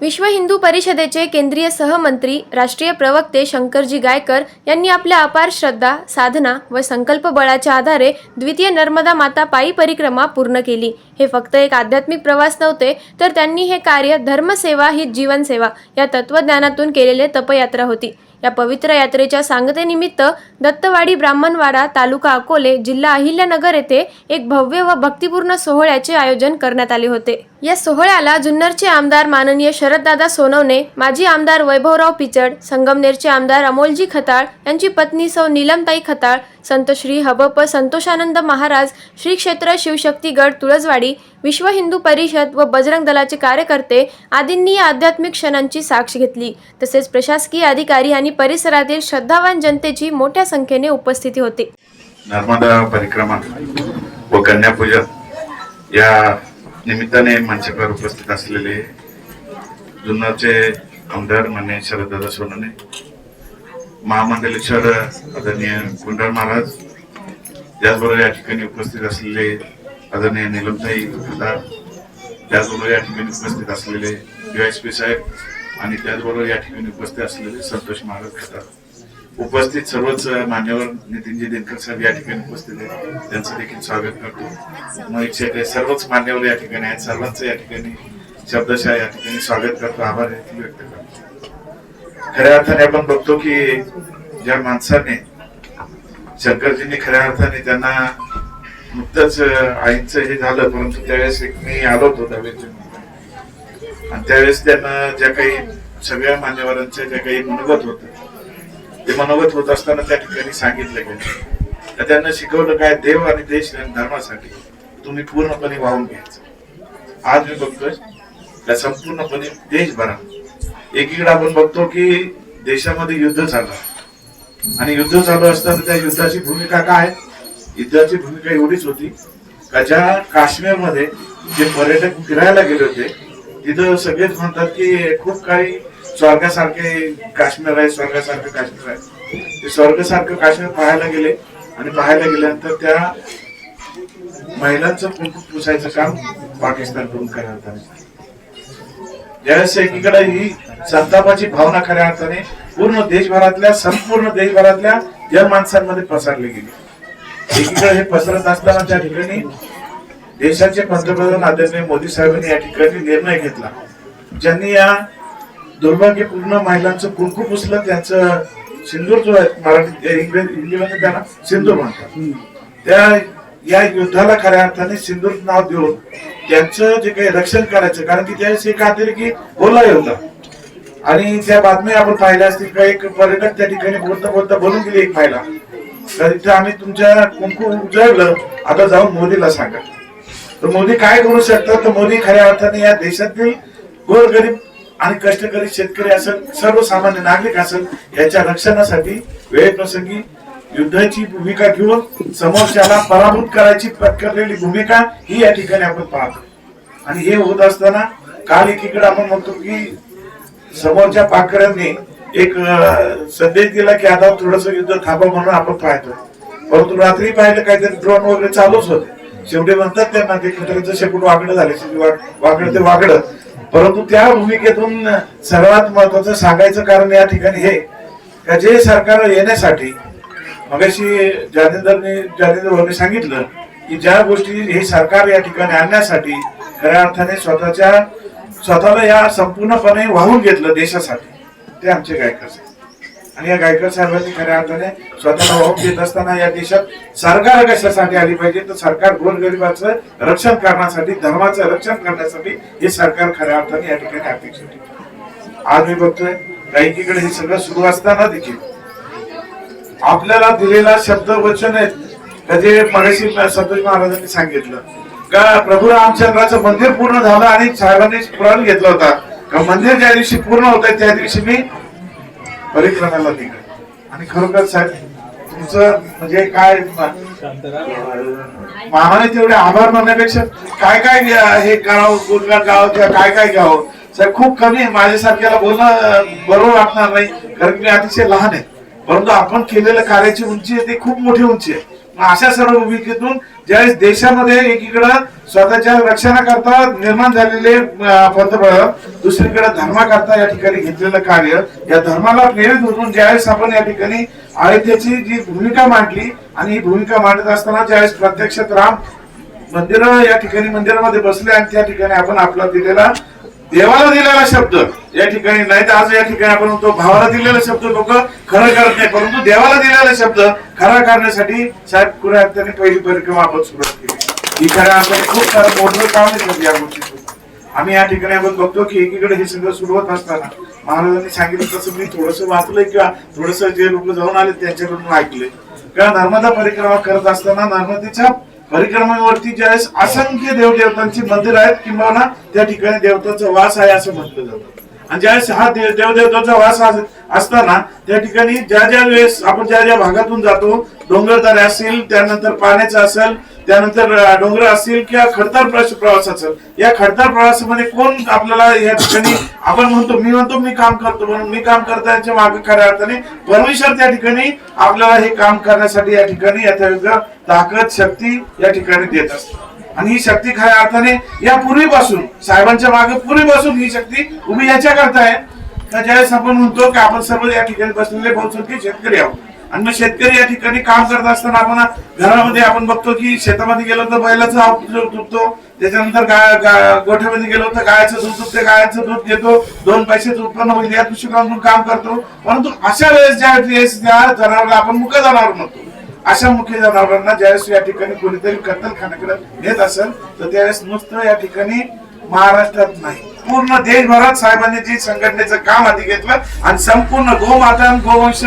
विश्व हिंदू परिषदेचे केंद्रीय सहमंत्री राष्ट्रीय प्रवक्ते शंकरजी गायकर यांनी आपल्या अपार श्रद्धा साधना व संकल्प बळाच्या आधारे द्वितीय नर्मदा माता पायी परिक्रमा पूर्ण केली. हे फक्त एक आध्यात्मिक प्रवास नव्हते तर त्यांनी हे कार्य धर्मसेवा ही जीवनसेवा या तत्वज्ञानातून केलेले तपयात्रा होती. या पवित्र यात्रेच्या सांगतेनिमित्त दत्तवाडी ब्राह्मणवाडा तालुका अकोले जिल्हा अहिल्यानगर येथे एक भव्य व भक्तिपूर्ण सोहळ्याचे आयोजन करण्यात आले होते. या सोहळ्याला जुन्नरचे आमदार माननीय शरददादा सोनवणे माजी आमदार वैभवराव पिचड संगमनेरचे आमदार अमोलजी खताळ यांची पत्नी सौ नीलमताई खताळ संत श्री हबप संतोषानंद महाराज श्री क्षेत्र शिवशक्तीगड तुळजवाडी विश्व हिंदू परिषद व बजरंग दलाचे कार्यकर्ते आदींनी या आध्यात्मिक क्षणांची साक्ष घेतली. तसेच प्रशासकीय अधिकारी आणि परिसरातील श्रद्धावान जनतेची मोठ्या संख्येने उपस्थिती होती. नर्मदा परिक्रमा व कन्यापूजन या निमित्ताने मंचावर उपस्थित असलेले जुन्नरचे आमदार मान्य शरददादा सोनने महामंडलेश्वर आदरणीय कुंडळ महाराज त्याचबरोबर या ठिकाणी उपस्थित असलेले आदरणीय निलमताई खताळ त्याचबरोबर या ठिकाणी उपस्थित असलेले डीवायसपी साहेब आणि त्याचबरोबर या ठिकाणी उपस्थित असलेले संतोष महाराज खताळ उपस्थित सर्वच मान्यवर नितीनजी दिनकर साहेब या ठिकाणी उपस्थित आहेत. त्यांचं देखील स्वागत करतो. मग इच्छा सर्वच मान्यवर या ठिकाणी आहेत. सर्वांचं या ठिकाणी शब्दशः या ठिकाणी स्वागत करतो. आभार देखील व्यक्त करतो. खऱ्या अर्थाने आपण बघतो की ज्या माणसाने शंकरजींनी खऱ्या अर्थाने त्यांना नुकतंच आईचं हे झालं परंतु त्यावेळेस एक मी आलो होतो त्यावेळेस आणि त्यावेळेस त्यांना ज्या काही सगळ्या मान्यवरांच्या ज्या काही मनोगत होत ते मनोगत होत असताना त्या ठिकाणी सांगितलं गेलं. तर त्यांना शिकवलं काय देव आणि देश आणि धर्मासाठी तुम्ही पूर्णपणे वाहून घ्यायचं. आज मी बघतोय त्या संपूर्णपणे देशभरात. एकीकडे आपण बघतो की देशामध्ये युद्ध झालं आणि युद्ध चालू असताना त्या युद्धाची भूमिका काय? आहे युद्धाची भूमिका एवढीच होती का ज्या काश्मीरमध्ये जे पर्यटक फिरायला गेले होते तिथं सगळेच म्हणतात की खूप काही स्वर्गासारखे काश्मीर आहे स्वर्गासारखं काश्मीर आहे. ते स्वर्गासारखं काश्मीर पाहायला गेले आणि पाहायला गेल्यानंतर त्या महिलांचं कुंकू पुसायचं काम पाकिस्तानकडून करण्यात आलं. ज्यावेळेस एकीकडे ही संतापाची भावना खऱ्या अर्थाने पूर्ण देशभरातल्या संपूर्ण देशभरातल्या जनमानसांमध्ये पसरली गेली. एकीकडे हे पसरत असताना त्या ठिकाणी देशाचे पंतप्रधान आदरणीय मोदी साहेबांनी या ठिकाणी निर्णय घेतला. ज्यांनी या दुर्भाग्यपूर्ण महिलांचं कुंकू पुसलं त्यांचं सिंदूर जो आहे मराठी इंग्रजी हिंदीमध्ये त्यांना सिंदूर म्हणतात. त्या या युद्धाला खऱ्या अर्थाने सिंदूर नाव देऊन त्यांचं जे काही रक्षण करायचं कारण की त्यावेळेस एक अतिरेकी बोलाही होता आणि त्या बातम्या आपण पाहिल्या असतील का एक पर्यटक त्या ठिकाणी बोलता बोलता बोलून गेली एक महिला. तर आम्ही तुमच्या कुंकू उजळलं. आता जाऊन मोदीला सांगा. तर मोदी काय करू शकतात? तर मोदी खऱ्या अर्थाने या देशातील गोरगरीब आणि कष्टकरी शेतकरी असेल सर्वसामान्य नागरिक असेल याच्या रक्षणासाठी वेळप्रसंगी युद्धाची भूमिका घेऊन समोरच्याला पराभूत करायची पत्करलेली भूमिका ही या ठिकाणी आपण पाहतो. आणि हे होत असताना काल एकीकडे आपण म्हणतो की समोरच्या पाकऱ्यांनी एक संदेश दिला की आता थोडस युद्ध थांबा म्हणून आपण पाहतो परंतु रात्री पाहिलं काहीतरी ड्रोन वगैरे चालूच होते. शेवटी म्हणतात त्यांना ते कुत्र्याचं शेपूट वागणं झाले वागणं ते वाकडं परंतु त्या भूमिकेतून सर्वात महत्वाचं सांगायचं कारण या ठिकाणी हे का जे सरकार येण्यासाठी मगाशी जादेंदरने जानेंद्र भाऊने सांगितलं की ज्या गोष्टी हे सरकार या ठिकाणी आणण्यासाठी खऱ्या अर्थाने स्वतःच्या स्वतःला या संपूर्णपणे वाहून घेतलं देशासाठी. ते आमचे गायकर साहेब. आणि या गायकर साहेबांनी खऱ्या अर्थाने स्वतःला वाहून देत असताना या देशात सरकार कशासाठी आली पाहिजे? तर सरकार गोरगरिबाचं रक्षण करण्यासाठी धर्माचं रक्षण करण्यासाठी हे सरकार खऱ्या अर्थाने या ठिकाणी अपेक्षित आज मी बघतोय गायकीकडे हे सगळं सुरू असताना देखील आपल्याला दिलेला शब्द वचन आहेत. जे मगाशी संतोष महाराजांनी सांगितलं का प्रभू रामचंद्राचं मंदिर पूर्ण झालं आणि साहेबांनी पुराण घेतला होता. मंदिर ज्या दिवशी पूर्ण होत त्या दिवशी मी परिक्रमाला निघाल. आणि खरोखर साहेब तुमचं म्हणजे काय मामाने तेवढे आभार मानण्यापेक्षा काय काय हे करावं गुणगान गावं किंवा काय काय घ्यावं? साहेब खूप कमी आहे माझ्यासारख्याला बोलणं बरोबर वाटणार नाही कारण मी अतिशय लहान आहे. परंतु आपण केलेल्या कार्याची उंची आहे ती खूप मोठी उंची आहे. अशा सर्व भूमिकेतून ज्यावेळेस देशामध्ये एकीकडं स्वतःच्या रक्षणाकरता निर्माण झालेले पंतप्रधान दुसरीकडे धर्माकरता या ठिकाणी घेतलेलं कार्य या धर्माला प्रेरित होऊन ज्यावेळेस आपण या ठिकाणी अयोध्येची जी भूमिका मांडली आणि ही भूमिका मांडत असताना ज्यावेळेस प्रत्यक्षात राम मंदिर या ठिकाणी मंदिरामध्ये बसले आणि त्या ठिकाणी आपण आपला दिलेला देवाला दिलेला शब्द या ठिकाणी नाही तर आज या ठिकाणी आपण म्हणतो भावाला दिलेला शब्द लोक खरं करत नाही परंतु देवाला दिलेला शब्द खरा करण्यासाठी साहेब कुऱ्या अर्थाने पहिली परिक्रमा आपण सुरुवात केली. ही खऱ्या अर्थाने खूप सारं मोठं काम आहे या गोष्टी आम्ही या ठिकाणी आपण बघतो की एकीकडे हे सगळं सुरू होत असताना महाराजांनी सांगितलं तसं मी थोडस वाचलंय किंवा थोडस जे लोक जाऊन आले त्यांच्याकडून ऐकले किंवा नर्मदा परिक्रमा करत असताना नर्मदेच्या परिक्रमेवरती ज्यावेळेस असंख्य देवदेवतांची मंदिर आहेत किंवा त्या ठिकाणी देवतांचा वास आहे असं म्हटलं जातं. आणि ज्यावेळेस हा देव वास असताना त्या ठिकाणी ज्या ज्या वेळेस आपण ज्या ज्या भागातून जातो डोंगरदऱ्या असतील त्यानंतर पाण्याचं असेल त्यानंतर डोंगर असतील किंवा खडतर प्रवास असेल या खडतर प्रवासामध्ये कोण आपल्याला या ठिकाणी आपण म्हणतो मी म्हणतो मी काम करतो म्हणून मी काम करताच्या मागे खऱ्या अर्थाने परमेश्वर त्या ठिकाणी आपल्याला हे काम करण्यासाठी या ठिकाणी यथायोग्य ताकद शक्ती या ठिकाणी देत असतो. आणि ही शक्ती खऱ्या अर्थाने या पूर्वीपासून साहेबांच्या मागे पूर्वीपासून ही शक्ती उभी याच्या करता आहे. का ज्यावेळेस आपण म्हणतो की आपण सर्व या ठिकाणी बसलेले बहुसंख्य शेतकरी आहोत आणि मग शेतकरी या ठिकाणी काम करत असताना आपण घरामध्ये आपण बघतो की शेतामध्ये गेलो तर बैलाचा तुटतो त्याच्यानंतर गाय गोठ्यामध्ये गेलो तर गायचं दूध तुटते गायचं दूध घेतो दोन पैशाचं उत्पन्न होईल या दृष्टिकोनातून काम करतो. परंतु अशा वेळेस ज्या वेळेस त्या जनावर आपण मुख्य जनावर म्हणतो अशा मुख्य जनावरांना ज्यावेळेस या ठिकाणी कोणीतरी कत्तलखान्याकडे नेत असेल तर त्यावेळेस नुसतं या ठिकाणी महाराष्ट्रात नाही. पूर्ण देशभरात साहेबांनी जी संघटनेचं काम हाती घेतलं आणि संपूर्ण गोमाता आणि गोवंश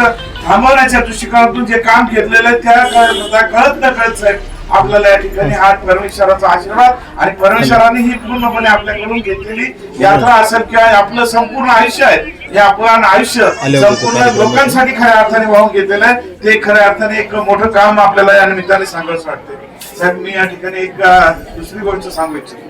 थांबवण्याच्या दृष्टिकोनातून जे काम घेतलेलं आहे त्या कळत कळत न कळत साहेब आपल्याला या ठिकाणी हा परमेश्वराचा आशीर्वाद आणि परमेश्वराने ही पूर्णपणे आपल्याकडून घेतलेली यात्रा असेल किंवा आपलं संपूर्ण आयुष्य आहे. हे आपण आयुष्य संपूर्ण लोकांसाठी खऱ्या अर्थाने वाहून घेतलेलं आहे. ते खऱ्या अर्थाने एक मोठं काम आपल्याला या निमित्ताने सांगावंच वाटते साहेब मी या ठिकाणी एक दुसरी गोष्ट सांगू इच्छितो.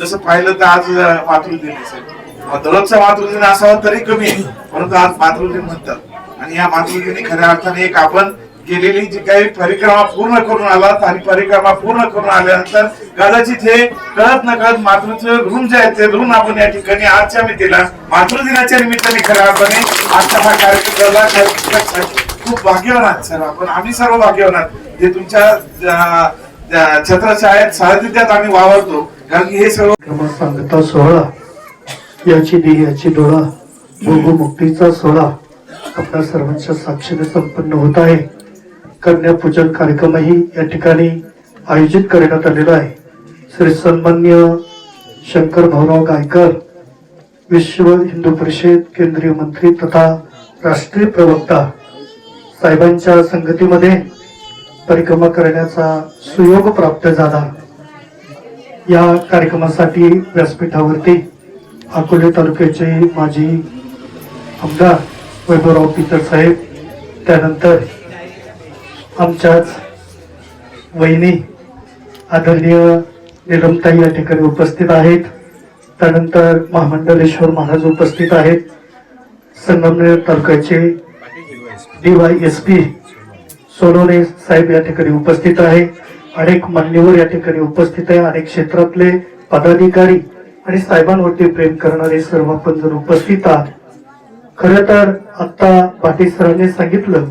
जसं पाहिलं तर आज मातृदिन साहेब. दररोजचा मातृदिन असावा तरी कमी आहे. परंतु आज मातृदिन म्हणतात. आणि या मातृदिनी खऱ्या अर्थाने एक आपण केलेली जी काही परिक्रमा पूर्ण करून आलात आणि परिक्रमा पूर्ण करून आल्यानंतर कदाचित हे कळत न कळत मातृत्व ऋण जे आहे ते ऋण आपण या ठिकाणी आजच्या मितीला मातृदिनाच्या निमित्ताने खऱ्या अर्थाने आजचा हा कार्यक्रम झाला खूप भाग्यवान आहात सर. आपण आम्ही सर्व भाग्यवान आहात. जे तुमच्या अं, त्या साहित्यात आम्ही वावरतो कारण की हे सर्व सांगता सोहळा याची दी याची डोळा भोगमुक्तीचा सोहळा आपल्या सर्वांच्या साक्षीने संपन्न होत आहे. कन्यापूजन कार्यक्रमही या ठिकाणी आयोजित करण्यात आलेला आहे. श्री सन्मान्य शंकर भाऊराव गायकर विश्व हिंदू परिषद केंद्रीय मंत्री तथा राष्ट्रीय प्रवक्ता साहेबांच्या संगतीमध्ये परिक्रमा करण्याचा सुयोग प्राप्त झाला. या कार्यक्रमासाठी व्यासपीठावरती अकोले तालुक्याचे माजी आमदार वैभवराव पितर साहेब त्यानंतर आमच्याच वहिनी आदरणीय निलमताई या ठिकाणी उपस्थित आहेत. त्यानंतर महामंडलेश्वर महाराज उपस्थित आहेत. संगमनेर तालुक्याचे D Y S P Sonone साहेब या ठिकाणी उपस्थित आहे. अनेक मान्यवर या ठिकाणी उपस्थित आहे. अनेक क्षेत्रातले पदाधिकारी आणि साहेबांवरती प्रेम करणारे सर्व आपण जर उपस्थित आहात. खर तर आता पाटील सरांनी सांगितलं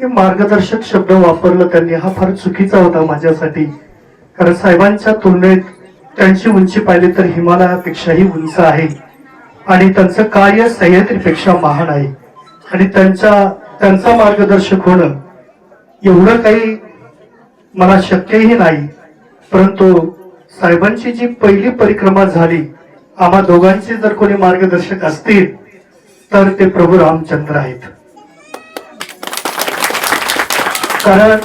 हे मार्गदर्शक शब्द वापरलं त्यांनी हा फार चुकीचा होता माझ्यासाठी. कारण साहेबांच्या तुलनेत त्यांची उंची पाहिली तर हिमालयापेक्षाही उंच आहे. आणि त्यांचं कार्य सह्याद्रीपेक्षा महान आहे. आणि त्यांच्या त्यांचा मार्गदर्शक होणं एवढं काही मला शक्यही नाही. परंतु साहेबांची जी पहिली परिक्रमा झाली आम्हा दोघांचे जर कोणी मार्गदर्शक असतील तर ते प्रभू रामचंद्र आहेत. कारण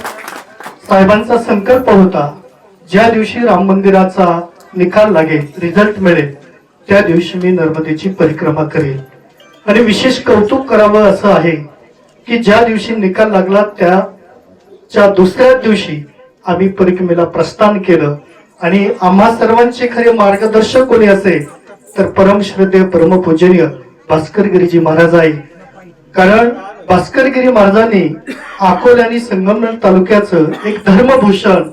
साहेबांचा संकल्प होता ज्या दिवशी राम मंदिराचा निकाल लागेल रिझल्ट मिळेल त्या दिवशी मी नर्मदेची परिक्रमा करेल. आणि विशेष कौतुक करावं असं आहे की ज्या दिवशी निकाल लागला त्या च्या दुसऱ्या दिवशी आम्ही परिक्रमेला प्रस्थान केलं. आणि आम्हा सर्वांचे खरे मार्गदर्शक कोणी असेल तर परमश्रद्धे परमपूजनीय भास्कर गिरीजी महाराज आहे. कारण भास्करगिरी महाराजांनी अकोले आणि संगमनेर तालुक्याचं एक धर्मभूषण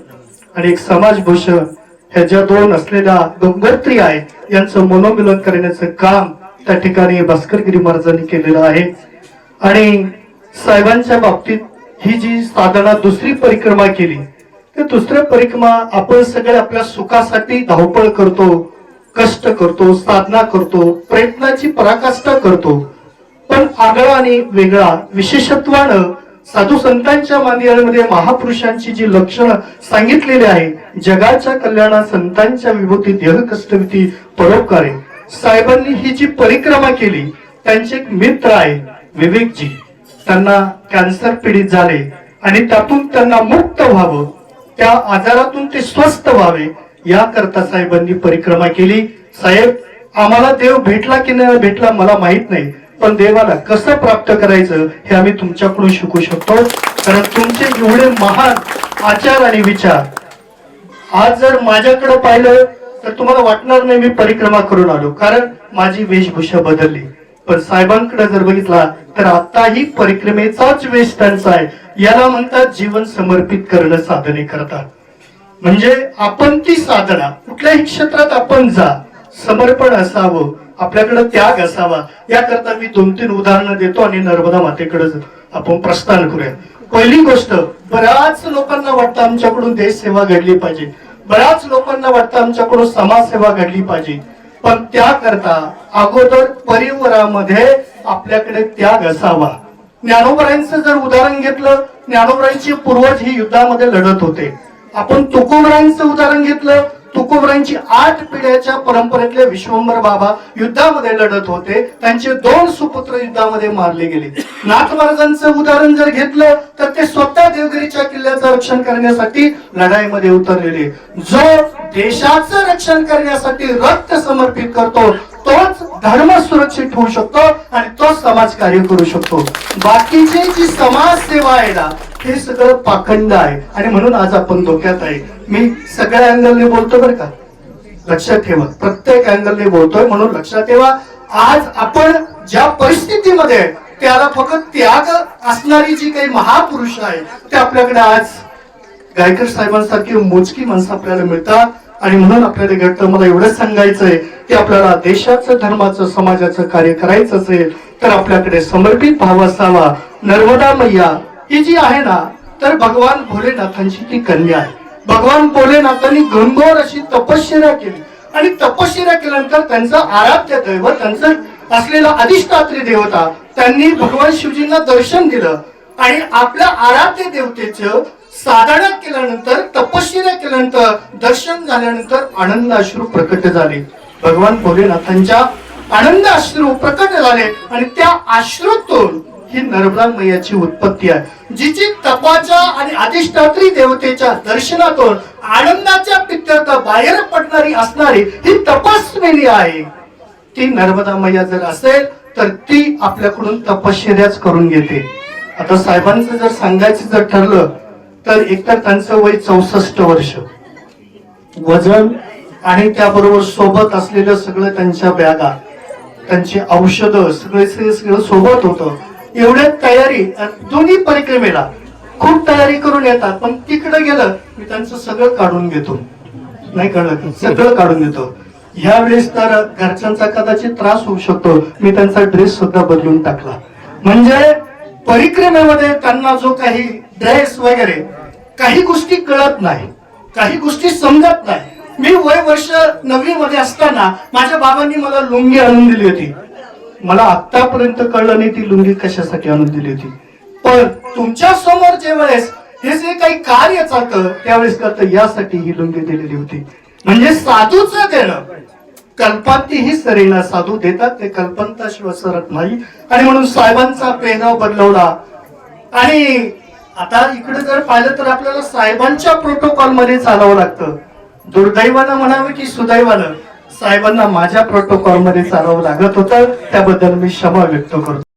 आणि एक समाजभूषण ह्या ज्या दोन असलेल्या गंगोत्री आहे यांचं मनोमिलन करण्याचं काम त्या ठिकाणी भास्करगिरी महाराजांनी केलेलं आहे. आणि साहेबांच्या बाबतीत ही जी साधना दुसरी परिक्रमा केली ते दुसऱ्या परिक्रमा आपण सगळे आपल्या सुखासाठी धावपळ करतो कष्ट करतो साधना करतो प्रयत्नाची पराकाष्ठा करतो. पण आगळा आणि वेगळा. विशेषत्वानं साधू संतांच्या मांदियामध्ये महापुरुषांची जी लक्षणं सांगितलेली आहे जगाच्या कल्याणा संतांच्या विभूती देह कष्टविती परोपकारे. साहेबांनी ही जी परिक्रमा केली त्यांचे एक मित्र आहे विवेकजी. त्यांना कॅन्सर पीडित झाले आणि त्यातून त्यांना मुक्त व्हावं. त्या आजारातून ते स्वस्थ व्हावे याकरता साहेबांनी परिक्रमा केली. साहेब आम्हाला देव भेटला की नाही भेटला मला माहीत नाही. पण देवाला कसं प्राप्त करायचं हे आम्ही तुमच्याकडून शिकू शकतो. कारण तुमचे एवढे महान आचार आणि विचार. आज जर माझ्याकडे पाहिलं तर तुम्हाला वाटणार नाही मी परिक्रमा करून आलो. कारण माझी वेशभूषा बदलली. पण साहेबांकडे जर बघितला तर आताही परिक्रमेचाच वेश त्यांचा आहे. याला म्हणतात जीवन समर्पित करणं साधने करतात. म्हणजे आपण ती साधना कुठल्याही क्षेत्रात आपण जा समर्पण असावं. आपल्याकडे त्याग असावा. याकरता मी दोन तीन उदाहरणं देतो आणि नर्मदा मातेकडे आपण प्रस्थान करूया. पहिली गोष्ट बऱ्याच लोकांना वाटतं आमच्याकडून देश सेवा घडली पाहिजे. बऱ्याच लोकांना वाटतं आमच्याकडून समाजसेवा घडली पाहिजे. पण त्याकरता अगोदर परिवारामध्ये आपल्याकडे त्याग असावा. ज्ञानोबरांचं जर उदाहरण घेतलं ज्ञानोबरांचे पूर्वज ही युद्धामध्ये लढत होते. आपण तुकोबरांचं उदाहरण घेतलं तुकोबरांची आठ पिढ्याच्या परंपरेतले विश्वंभर बाबा युद्धामध्ये लढत होते. त्यांचे दोन सुपुत्र युद्धामध्ये मारले गेले. नाथ महाराजांचं उदाहरण जर घेतलं तर ते स्वतः देवगिरीच्या किल्ल्याचं रक्षण करण्यासाठी लढाईमध्ये उतरलेले. जो देशाचं रक्षण करण्यासाठी रक्त समर्पित करतो तोच धर्म सुरक्षित होऊ शकतो आणि तोच समाज कार्य करू शकतो. बाकीची जी समाज सेवा आहे ना हे सगळं पाखंड आहे. आणि म्हणून आज आपण धोक्यात आहे. मी सगळ्या अँगलने बोलतो बरं का. लक्षात ठेवा. प्रत्येक अँगलने बोलतोय म्हणून लक्षात ठेवा. आज आपण ज्या परिस्थितीमध्ये त्याला फक्त त्याग असणारी जी काही महापुरुष आहे ते आपल्याकडे आज गायकर साहेबांसारखी मोजकी माणसं आपल्याला मिळतात. आणि म्हणून आपल्याला घडतं मला एवढंच सांगायचंय की आपल्याला देशाचं धर्माचं समाजाचं कार्य करायचं असेल तर आपल्याकडे समर्पित भाव असावा. नर्मदा मैया ही जी आहे ना तर भगवान भोलेनाथांची ती कन्या आहे. भगवान भोलेनाथांनी घनघोर अशी तपश्चर्या केली. आणि तपश्चर्या केल्यानंतर त्यांचं आराध्य दैवत त्यांचं असलेला अधिष्ठात्री देवता त्यांनी भगवान शिवजींना दर्शन दिलं. आणि आपल्या आराध्य देवतेचं साधना केल्यानंतर तपश्चर्या केल्यानंतर दर्शन झाल्यानंतर आनंद अश्रू प्रकट झाले. भगवान भोलेनाथांच्या आनंद अश्रू प्रकट झाले. आणि त्या अश्रूतून ही नर्मदा मैयाची उत्पत्ती आहे. जिची तपाच्या आणि अधिष्ठात्री देवतेच्या दर्शनातून आनंदाच्या पित्तर्थ बाहेर पडणारी असणारी ही तपस्विनी आहे. ती नर्मदा मैया जर असेल तर ती आपल्याकडून तपश्चर्याच करून घेते. आता साहेबांचं जर सांगायचं जर ठरलं तर एकतर त्यांचं वय चौसष्ट वर्ष. वजन आणि त्याबरोबर सोबत असलेलं सगळं त्यांच्या बॅगा त्यांची औषधं सगळे सगळे सगळं सोबत होतं. एवढ्या तयारी दोन्ही परिक्रमेला खूप तयारी करून येतात. पण तिकडे गेलं मी त्यांचं सगळं काढून घेतो. नाही कळलं सगळं काढून घेतो. ह्या वेळेस तर घरच्यांचा कदाचित त्रास होऊ शकतो. मी त्यांचा ड्रेस सुद्धा बदलून टाकला. म्हणजे परिक्रमेमध्ये त्यांना जो काही ड्रेस वगैरे काही गोष्टी कळत नाही काही गोष्टी समजत नाही. मी वय वर्ष नववी मध्ये असताना माझ्या बाबांनी मला लुंगी आणून दिली होती. मला आतापर्यंत कळलं नाही ती लुंगी कशासाठी आणून दिली होती. पण तुमच्यासमोर जे वेळेस हे जे काही कार्य चालतं त्यावेळेस करत यासाठी ही लुंगी दिलेली होती. म्हणजे साधूच देणं. कल्पांतीही सरेना साधू देतात ते कल्पंताशिवाय सरत नाही. आणि म्हणून साहेबांचा पेहराव बदलवला. आणि आता इकडे जर पाहिलं तर आपल्याला साहेबांच्या प्रोटोकॉलमध्ये चालावं लागतं. दुर्दैवानं म्हणावं की सुदैवानं. साहेबांना माझ्या प्रोटोकॉलमध्ये चालावं लागत होतं. त्याबद्दल मी क्षमा व्यक्त करतो.